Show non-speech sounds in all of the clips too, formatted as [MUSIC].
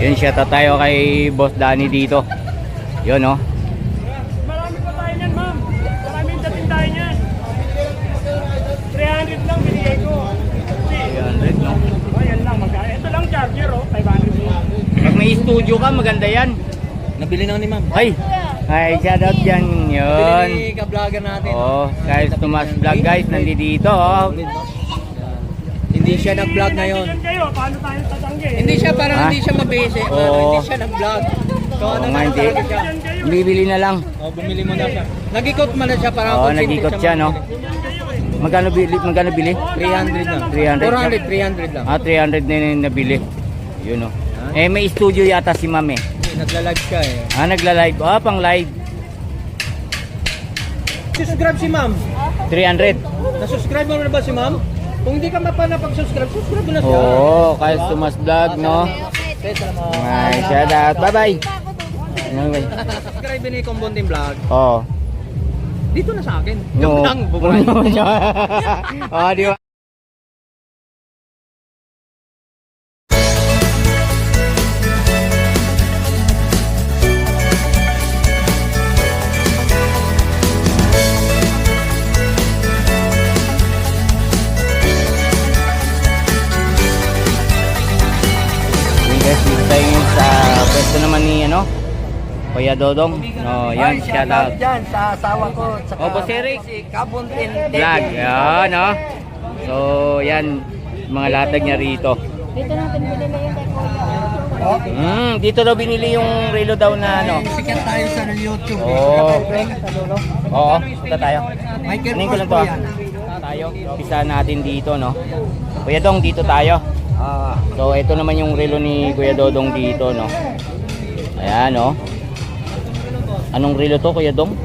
Yun, shout out tayo kay Boss Danny dito. Yun, oh. Marami pa tayo niyan, ma'am. Maraming dating tayo niyan. 300 lang binigay ko. Kasi, 300, no? oh, yan lang. Mag Ito lang charger, oh. 500 lang. Pag may studio ka, maganda yan. Nabili na ni ma'am. Ay! Ay, shout out dyan. Yun. Nabili ni ka-vlogger natin. Oh, guys, Tomas Vlog guys, nandito oh. Hindi siya nag-vlog ngayon. Kayo, paano tayo tatanggi? Hindi siya parang Ha? hindi siya mabese. Oo. Ano, hindi siya nag-vlog. So Oo ano nga, na hindi. talaga siya. Bibili na lang. Oh, bumili mo na siya. Nag-ikot man na siya para Oo, kung sino nag-ikot siya, no? Magkano bili? Magkano bili? 300 lang. 300 400, 300 lang. Ah, 300 na yung nabili. Yun oh. Eh, may studio yata si Ma'am eh. Nagla-live siya eh. Ah, nagla-live. Ah, pang live. Subscribe si ma'am. 300. Na-subscribe mo na ba si ma'am? Kung hindi ka pa napag-subscribe, subscribe mo na siya. Oo, kay Tomas Vlog, no? Okay, salamat. Ay, shout out. Bye-bye. Ano ba? Subscribe ni Kumbonting Vlog. Oo. Dito na sa akin. No. Joke lang, bubulay. [LAUGHS] Oh, di ba? Pwesto naman ni ano, Kuya Dodong. No, yan, shout out. dyan sa asawa ko. Sa Oh, Boss Eric. Si Kabuntin. Vlog. Yan, no? So, yan, mga latag niya rito. Dito natin binili yung. Oh, Hmm, dito daw binili yung relo daw na ano. sikat tayo sa YouTube. Oo. Oo, punta tayo. Michael Kunin ko lang to. Ah. yan. Tayo. Umpisa natin dito, no? Kuya Dong, dito tayo. Ah, So, ito naman yung relo ni Kuya Dodong dito, no? Ayan, no? Anong relo to, Kuya Dong?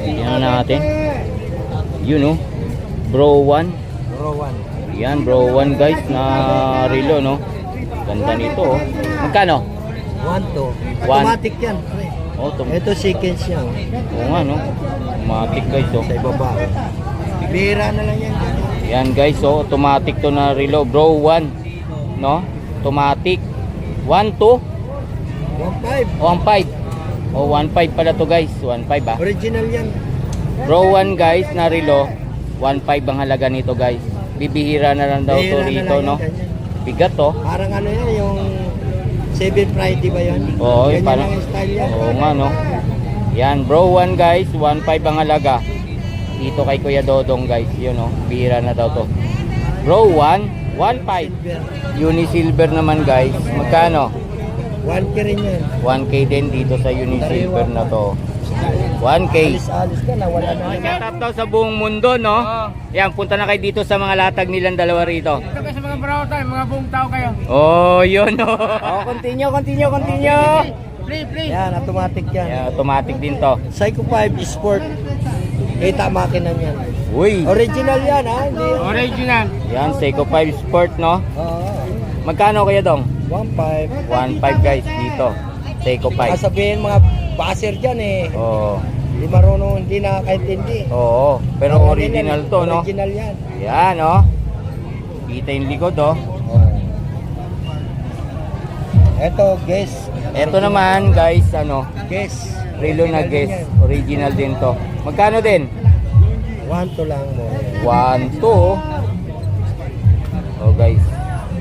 Tingnan natin. Yun, no? Bro 1. Rowan. Yan, bro 1 guys na relo, no? Ganda nito, oh. Magkano? One to. One. Automatic yan. Oh, tum- Ito sequence niya. oh. Oo nga, no? Automatic guys, oh. Sa ibaba. Bira na lang yan. Yan guys, oh, automatic to na relo. Bro 1, no? Automatic. 1 to 1.5. 1.5. Oh, 1.5 pala to guys. 1.5 ah. Original yan. Bro 1 guys na relo. 1.5 ang halaga nito guys. Bibihira na lang daw to na rito, lang no? yan, ganyan. Bigat to. Parang ano yan, yung Seven Friday ba yan? Oo, Ganyan parang- lang yung style yan. Oo nga, no? Yan, bro 1 guys. 1.5 ang halaga. Dito kay Kuya Dodong guys. Yun, no? Bihira na daw to. Bro 1, 1.5. Silver. Unisilver naman guys. Magkano? 1K rin yan. 1K din dito sa Unisilver na to. 1K. Alis-alis ka na, wala na. Shout out daw sa buong mundo, no? Yan, punta na kayo dito sa mga latag nilang dalawa rito. Ito kayo sa mga brown tayo, mga buong tao kayo. Oh, yun, no? Oh, continue, continue, continue. Please, please. Yan, automatic yan. Yan, automatic din to. Psycho 5 Sport. Kita makina niyan. Uy, Original yan ha, hindi. Original. yan, Seiko 5 Sport, no? Oo. Magkano kaya dong? 1.5. 1.5 guys dito. Seiko 5. Kasabihin mga baser dyan eh. Oo. Hindi marunong, hindi nakakaintindi. Oo, pero Mga original to, no? Original yan. Yan, no? Kita yung likod, oh. Ito, guess. Ito naman, guys, ano? Guess. Relo na guess. Original din to. Magkano din? One to lang mo. 1, 2. Oh guys.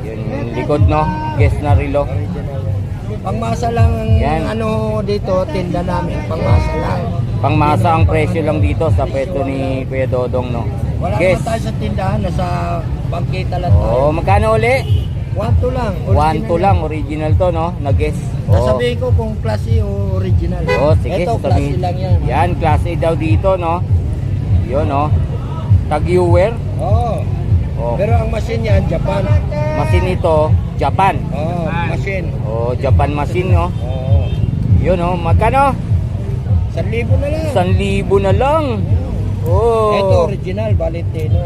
Yun yung likod no. Guess na yan. Pangmasa lang ang Yan. ano dito, tinda namin. Pangmasa lang. Pangmasa ang presyo lang dito sa pwesto ni Kuya Dodong no. Wala Guess. naman tayo sa tindahan, nasa bangkita lang tayo. Oh, magkano uli? One to lang. 1, 2 lang. Original to no. Na guess. Oh. Sasabihin ko kung klase o original. Oh, sige. Ito, klase sasabihin. lang yan. Yan, class A daw dito no. Yun no. Tag-viewer. Oo. Oh. Pero ang machine yan, Japan. Machine ito, Japan. Oo, machine. Oh, Japan machine no. Oo. Yun no. Magkano? San libo na lang. 1,000 na lang. Oh. Ito, original, Valentino.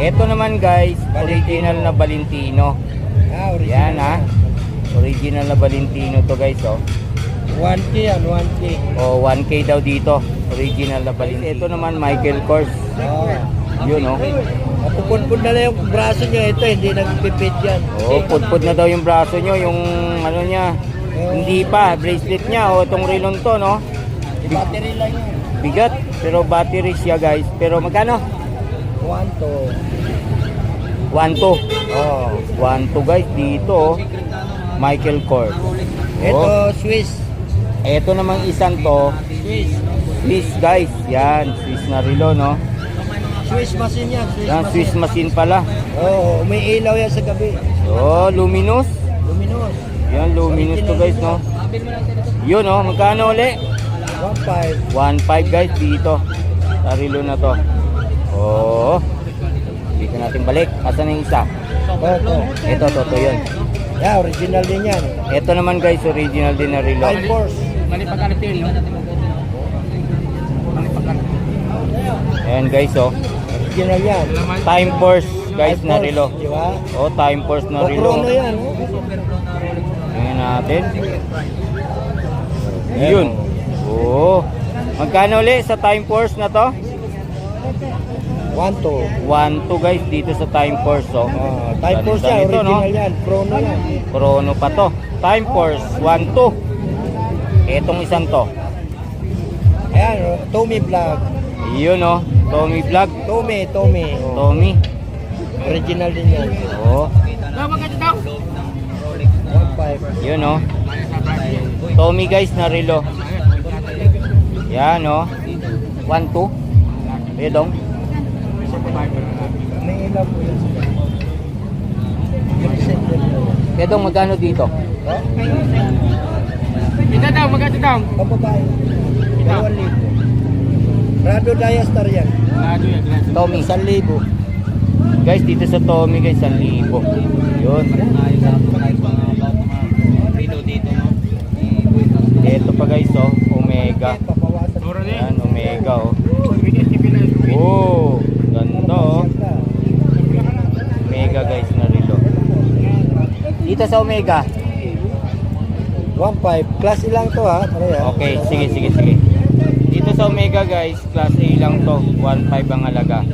Ito naman guys, original na Valentino. Ah, original. Yan ha. Original na Valentino to guys oh. 1K yan, 1K. O 1K daw dito. Original na Valentino. Ito naman Michael Kors. Oo. Yun oh. Mapupun-pun na lang yung braso niya. Ito, hindi nagpipit yan. Oh, pudpud na daw yung braso nyo, yung ano niya. Hindi pa, bracelet niya. O, itong rilon to, no? Battery lang yan. Bigat, pero battery siya, guys. Pero magkano? One to. 1-2. Oh. 1-2, guys. Dito, oh. Michael Kors. Ito, Oh. Swiss. Ito namang isang to, Swiss. Swiss, guys. Yan, Swiss na relo, no? Swiss machine yan. Swiss Yan, machine. Swiss machine pala. Oo, may ilaw yan sa gabi. Oh, luminous. Luminous. Yan, luminous to, guys, no? Yun, oh. Magkano uli? 1.5. 1.5 guys dito sa relo na to oh dito natin balik asan yung isa Ito. ito to to yun Yeah, original din yan. ito naman guys original din na relo Time Force. Ayan guys oh Original yan. time force guys na relo Di ba? oh time force na relo yan. oh. tingnan natin yun oh magkano ulit sa time force na to 1 to. 1 2 guys dito sa time force oh Ah, Time Force yan. No? Original yan. Chrono yan. Chrono pa to. Time Force 1 2. Etong isang to. Ayan, oh, Tommy Vlog. Yun oh. Tommy Vlog. Tommy, Tommy. Oh. Tommy. Original din yan. Oh. 1.5. Yun oh. Tommy guys na relo. Yan oh. 1 2. Pedong. May ilaw po yan. Pedong magkano dito? Oh, Ito daw, magkano daw? Pababae. Libo. Rado Diastar yan. Lado yan. Tommy. Isang libo. Guys dito sa Tommy guys 1,000. Yun. Ito pa guys oh. Omega. Yan Omega oh. Oh, ganda oh. Omega guys na relo. Dito sa Omega. 1.5. Class ilang to ha. Pare, ha? Okay, sige sige sige. Dito sa Omega guys, class A lang to. 1.5 ang halaga.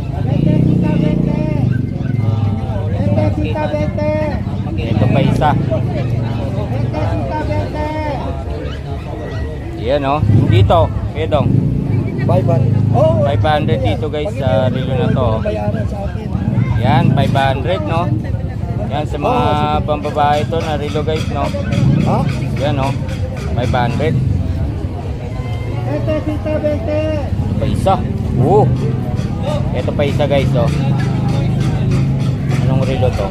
Ito pa isa. Yan oh. Dito, Pedong. 500. Oh, 500 dito guys sa relo na to. oh. Yan, 500 no. Yan sa mga pambabae to na relo guys no. Ha? Yan oh. 500. Pa isa. Oo. Ito pa isa guys oh. Anong relo to?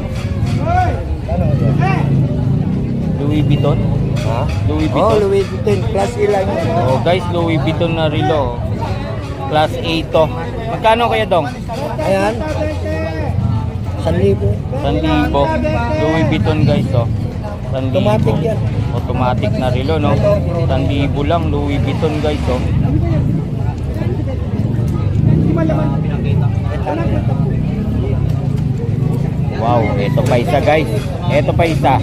Ano ito? Louis Vuitton. Ha? Louis Oh, Vuitton. Louis Vuitton. Class ilang. Oh guys, Louis Vuitton na relo. oh. Class A to. Magkano kaya dong? Ayan. 1,000. 1,000. Louis Vuitton guys oh. 1,000. Automatic yan. Automatic na relo no. 1,000 lang Louis Vuitton guys oh. Wow, ito pa isa guys. Ito pa isa.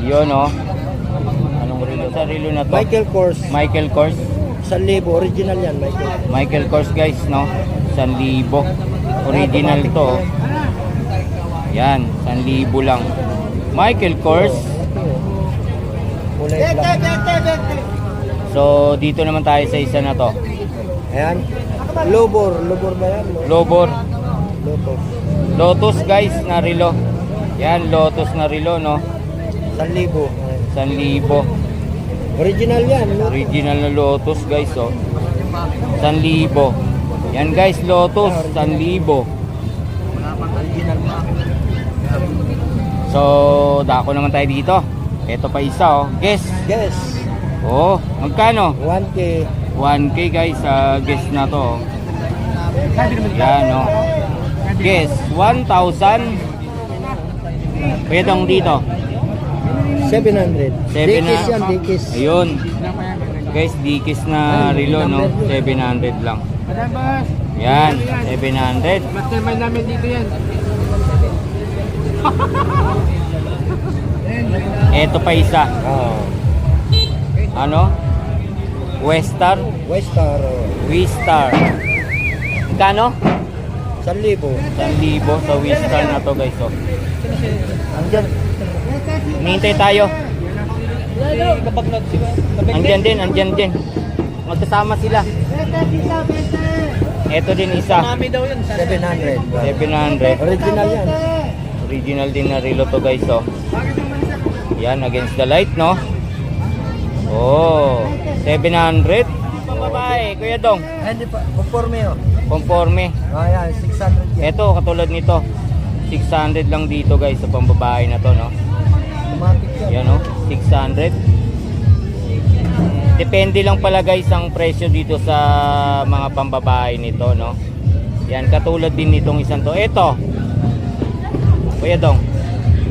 Yun oh. Anong relo? Sa relo na to? Michael Kors. Michael Kors. 1,000. Original yan, Michael. Michael Kors guys no. 1,000. Original to. oh. yan. 1,000 lang. Michael Kors. Kulay black. So, dito naman tayo sa isa na to. Ayan. Lobor. Lobor ba yan? Lobor. Lobor. Lotus guys na relo. Yan, Lotus na relo no. 1,000. 1,000. Original yan. Original na Lotus guys oh. 1,000. Yan guys, Lotus 1,000. So, dako naman tayo dito. Ito pa isa oh. Guess. Yes. Oh, magkano? 1K. 1K guys sa guess na to. oh. Yan oh. Guess 1,000. Pwedeng dito. 700. 700. Dikis yan, dikis. Ayun. Guys, dikis na relo no. 700 lang. Madam boss, Yan, 700. mastermind namin dito yan. Ito pa isa. Ah. Ano? Westar, Westar. oh. Wistar. Kano? 1,000 sa Wistar na to guys. Oh. Andyan. Hinihintay tayo. Andyan din, andyan din. Magkasama sila. Ito din isa. Mami daw yun. 700. 700. Original yan. Original din na relo to guys. Oh. Yan, against the light, no? Oh, 700. Babae, Kuya Dong. Ay, hindi pa. Conforme oh. Conforme. Ah, yan. 600 yan. Ito, katulad nito. 600 lang dito guys sa pambabae na to, no? Automatic yan. Yan, no? 600. Depende lang pala guys ang presyo dito sa mga pambabae nito, no? Yan, katulad din nitong isang to. Ito. Kuya Dong.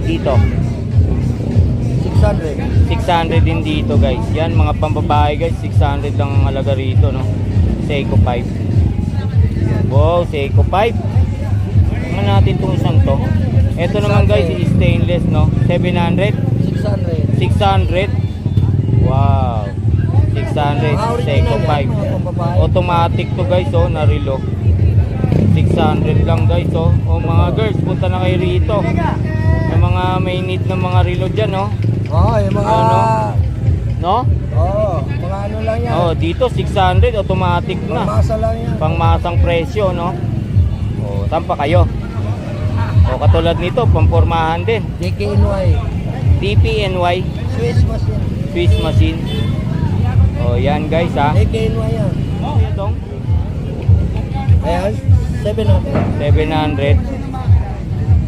Dito. 600. 600 din dito guys. Yan mga pambabae guys, 600 lang ang halaga rito no. Seiko 5. Wow, Seiko 5. Tingnan natin tong isang to. Ito naman guys, stainless no. 700, 600. 600. Wow. 600 Seiko 5. Automatic to guys oh, na relo. 600 lang guys oh. Oh mga girls, punta na kayo rito. Sa mga may need ng mga relo dyan no. Oo, yung mga... Ano? No? Oo, mga ano lang yan. Oh, dito 600 automatic na. Pangmasa lang yan. Pangmasang presyo, no? Oh, saan pa kayo? Oh, katulad nito, pampormahan din. DKNY. DPNY, Swiss machine. Swiss machine. Oh, yan guys ha. DKNY yan. Oh, yan dong. Ayan, 700. 700.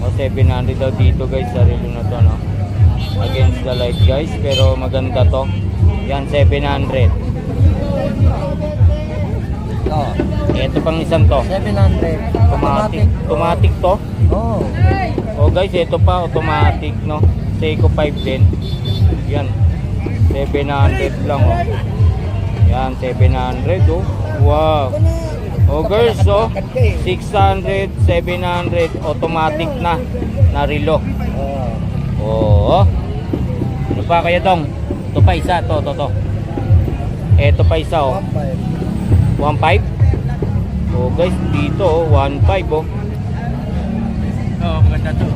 Oh, 700 daw dito guys sa relo na to, no? Against the light guys, pero maganda to. Yan, 700. Oo, Ito pang isang to. 700. Automatic. Automatic to. Oo. Oh guys, ito pa automatic no. Seiko 5 din. Yan. 700 lang oh. Yan, 700 oh. Wow. Oh girls oh. 600, 700 automatic na na relo. Oo. Oo. Ano pa kaya tong? Ito pa isa to, to, to. Ito pa isa oh. 1.5. 1.5. Oh guys, dito oh, 1.5 oh. Oo, maganda to.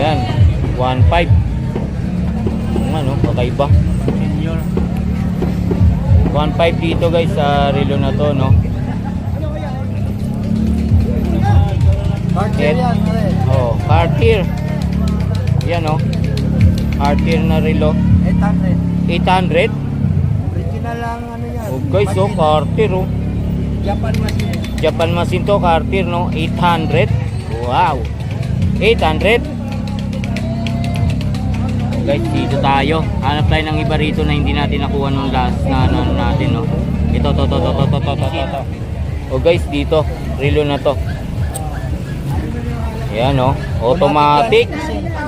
Yan, 1.5. Ano, kakaiba. Senior. 1.5 dito guys sa relo na to, no? Cartier Et- yan, pare. Oh, Cartier. Yan oh. Cartier na relo. 800. 800. Original lang ano yan. Oh guys, oh, Machine. Cartier oh. Japan machine. Japan machine to, Cartier no? 800. Wow. 800. Oh, guys, dito tayo. Hanap tayo ng iba rito na hindi natin nakuha nung last na ano natin, no? Ito, to, to, to, to, to, to, to, to, to. Oh guys, dito. Relo na to. Yan, oh. Automatic.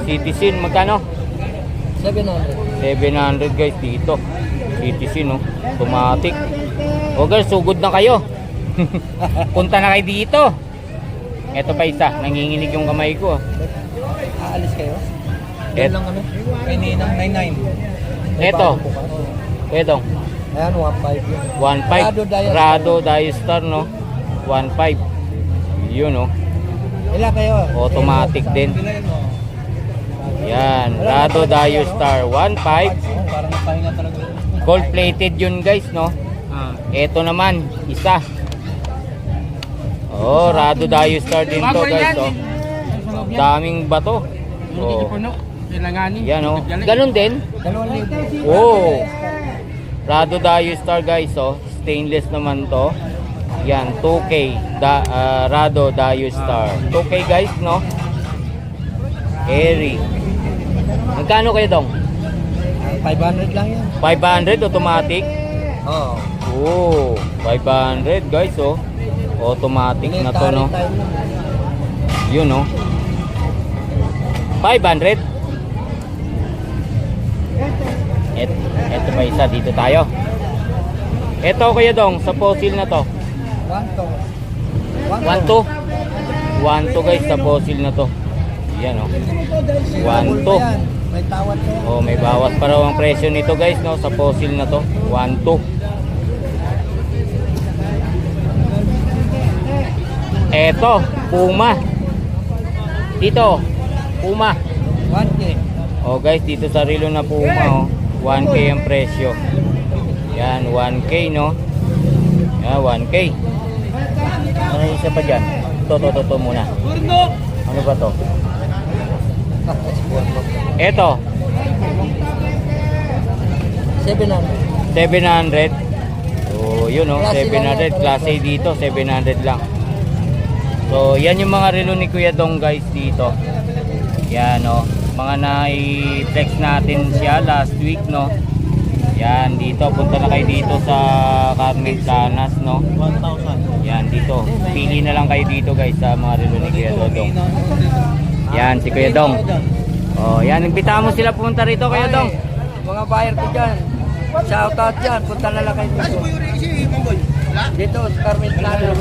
Citizen, magkano? 700. 700 guys dito. Citizen, no? Automatic. O guys, sugod na kayo. [LAUGHS] Punta na kayo dito. Ito pa isa, nanginginig yung kamay ko. Aalis kayo? Yan lang kami. Kay Ninang 99. Eto. ito, Ayan, 1.5 yun. 1.5. Rado Diastar. Rado Diastar, no? 1.5. Yun, no? Ilan kayo? Automatic din. Yan, Rado Diastar 1.5. Parang napahinga talaga. Gold plated yun guys, no? Ah. Ito naman, isa. Oh, Rado Diastar din to guys, oh. Daming bato. Hindi Oh. puno. Kailanganin. Yan oh. Ganun din. 2,000. Oh. Rado Diastar guys, oh. Stainless naman to. Yan, 2K. Da, ah, Rado Diastar. 2K guys, no? Airy. Magkano kayo dong? 500 lang yan. 500 automatic? Oo. Oh, 500 guys, oh. Automatic na to, no? Yun, no? 500. Et, eto pa isa, dito tayo. Eto kuya dong, sa fossil na to. 1 to. 1 to. 1 to guys, sa fossil na to. Yan, oh. One to. May tawad yan. Oh, may bawas pa raw ang presyo nito guys, no? Sa fossil na to. 1 to. Eto. Puma. Dito, Puma. 1K. Oh guys, dito sa relo na Puma oh. 1K ang presyo. Yan, 1K no. Yan, 1K. Ano yung isa pa dyan? Ito, ito, ito, ito muna. Ano ba to? Ito, 700. 700. So, yun oh, 700. Class A dito, 700 lang. So, yan yung mga relo ni Kuya Dong guys dito. Yan oh. Mga na-flex natin siya last week no. Yan dito, punta na kayo dito sa Carmen Planas no. 1,000. Yan dito. Pili na lang kayo dito guys sa mga relo ni Kuya Dong. Yan si Kuya Dong. Oh, yan imbitahan mo sila pumunta rito Kuya Dong. Mga buyer ko dyan. Shout out dyan. Punta na lang kayo dito. Dito, sa Carmen Plano.